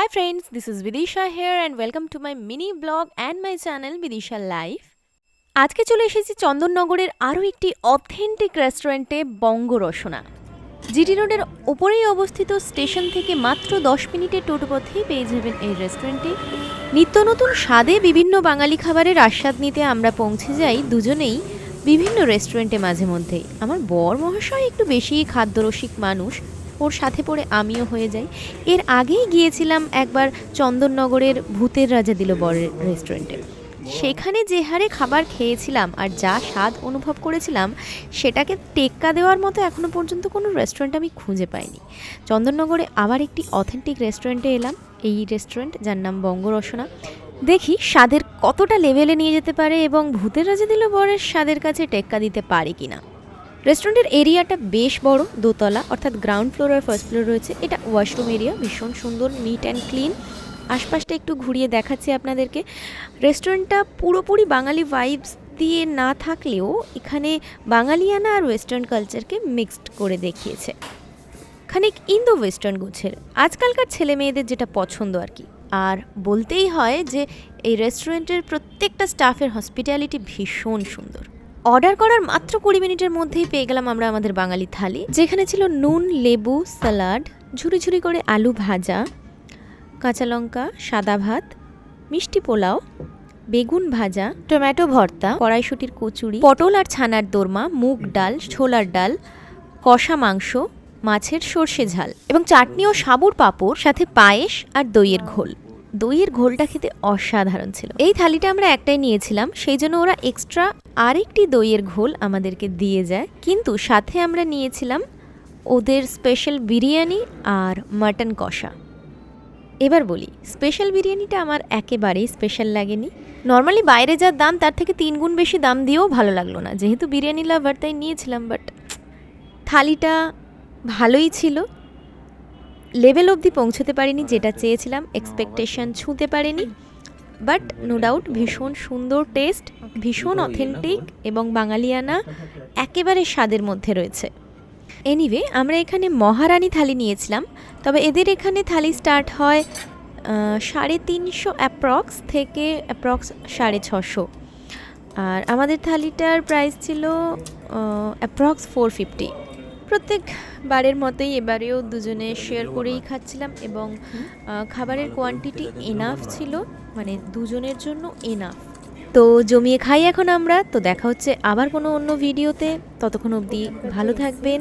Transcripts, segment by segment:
Hi friends, this is Vidisha here and welcome to my mini blog and my channel Vidisha Life. আজকে চলে এসেছি চন্দননগরের আরও একটি authentic রেস্টুরেন্টে বঙ্গ রসনা। জিটি রোডের ওপরেই অবস্থিত স্টেশন থেকে মাত্র দশ মিনিটের টোটো পথেই পেয়ে যাবেন এই রেস্টুরেন্টে নিত্য নতুন স্বাদে বিভিন্ন বাঙালি খাবারের আস্বাদ নিতে আমরা পৌঁছে যাই দুজনেই বিভিন্ন রেস্টুরেন্টে মাঝে মধ্যেই আমার বর মহাশয় একটু বেশি খাদ্যরসিক মানুষ ওর সাথে পড়ে আমিও হয়ে যাই। এর আগেই গিয়েছিলাম একবার চন্দননগরের ভূতের রাজা দিল বরের রেস্টুরেন্টে। সেখানে যে হারে খাবার খেয়েছিলাম আর যা স্বাদ অনুভব করেছিলাম, সেটাকে টেক্কা দেওয়ার মতো এখনও পর্যন্ত কোনো রেস্টুরেন্ট আমি খুঁজে পাইনি। চন্দননগরে আবার একটি অথেন্টিক রেস্টুরেন্টে এলাম। এই রেস্টুরেন্ট, যার নাম বঙ্গরসনা। দেখি স্বাদের কতটা লেভেলে নিয়ে যেতে পারে এবং ভূতের রাজা দিল বরের স্বাদের কাছে টেক্কা দিতে পারে কিনা। রেস্টুরেন্টের এরিয়াটা বেশ বড়, দোতলা, অর্থাৎ গ্রাউন্ড ফ্লোর আর ফার্স্ট ফ্লোর রয়েছে। এটা ওয়াশরুম এরিয়া ভীষণ সুন্দর নিট অ্যান্ড ক্লিন আশপাশটা একটু ঘুরিয়ে দেখাচ্ছি আপনাদেরকে। রেস্টুরেন্টটা পুরোপুরি বাঙালি ভাইবস দিয়ে না থাকলেও এখানে বাঙালিয়ানা আর ওয়েস্টার্ন কালচারকে মিক্সড করে দেখিয়েছে। খানিক ইন্দো ওয়েস্টার্ন গুছের আজকালকার ছেলে মেয়েদের যেটা পছন্দ আর কি। আর বলতেই হয় যে, এই রেস্টুরেন্টের প্রত্যেকটা স্টাফের হসপিটালিটি ভীষণ সুন্দর। অর্ডার করার মাত্র কুড়ি মিনিটের মধ্যেই পেয়ে গেলাম আমরা আমাদের বাঙালি থালি। যেখানে ছিল নুন, লেবু, স্যালাড, ঝুরি ঝুরি করে আলু ভাজা, কাঁচা লঙ্কা, সাদা ভাত, মিষ্টি পোলাও, বেগুন ভাজা, টমেটো ভর্তা, কড়াইশুটির কচুরি, পটল আর ছানার দোরমা, মুগ ডাল, ছোলার ডাল, কষা মাংস, মাছের সর্ষে ঝাল এবং চাটনি ও সাবুর পাঁপড়, সাথে পায়েস আর দইয়ের ঘোল। দইয়ের ঘোলটা খেতে অসাধারণ ছিল। এই থালিটা আমরা একটাই নিয়েছিলাম, সেই জন্য ওরা এক্সট্রা আরেকটি দইয়ের ঘোল আমাদেরকে দিয়ে যায়। কিন্তু সাথে আমরা নিয়েছিলাম ওদের স্পেশাল বিরিয়ানি আর মাটন কষা। এবার বলি স্পেশাল বিরিয়ানিটা আমার একেবারেই স্পেশাল লাগেনি। নর্মালি বাইরে যা দাম, তার থেকে তিন গুণ বেশি দাম দিয়েও ভালো লাগল না। যেহেতু বিরিয়ানি লাভার তাই নিয়েছিলাম বাট থালিটা ভালোই ছিল। লেভেল অবধি পৌঁছতে পারিনি, যেটা চেয়েছিলাম এক্সপেকটেশন ছুঁতে পারিনি। বাট নো ডাউট ভীষণ সুন্দর টেস্ট ভীষণ অথেন্টিক এবং বাঙালিয়ানা একেবারে স্বাদের মধ্যে রয়েছে। এনিওয়ে আমরা এখানে মহারানী থালি নিয়েছিলাম, তবে এদের এখানে থালি স্টার্ট হয় সাড়ে তিনশো অ্যাপ্রক্স থেকে অ্যাপ্রক্স সাড়ে ছশো। আর আমাদের থালিটার প্রাইস ছিল অ্যাপ্রক্স ফোর ফিফটি প্রত্যেক বারের মতোই এবারেও দুজনে শেয়ার করেই খাচ্ছিলাম এবং খাবারের কোয়ান্টিটি এনাফ ছিল মানে দুজনের জন্য এনাফ তো জমিয়ে খাই এখন আমরা, তো দেখা হচ্ছে আবার কোনো অন্য ভিডিওতে। ততক্ষণ অবধি ভালো থাকবেন,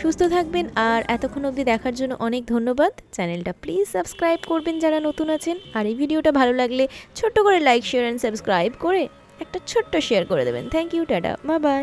সুস্থ থাকবেন, আর এতক্ষণ অবধি দেখার জন্য অনেক ধন্যবাদ। চ্যানেলটা প্লিজ সাবস্ক্রাইব করবেন যারা নতুন আছেন, আর এই ভিডিওটা ভালো লাগলে ছোট্ট করে লাইক শেয়ার অ্যান্ড সাবস্ক্রাইব করে একটা ছোট্ট শেয়ার করে দেবেন। Thank you tata bye bye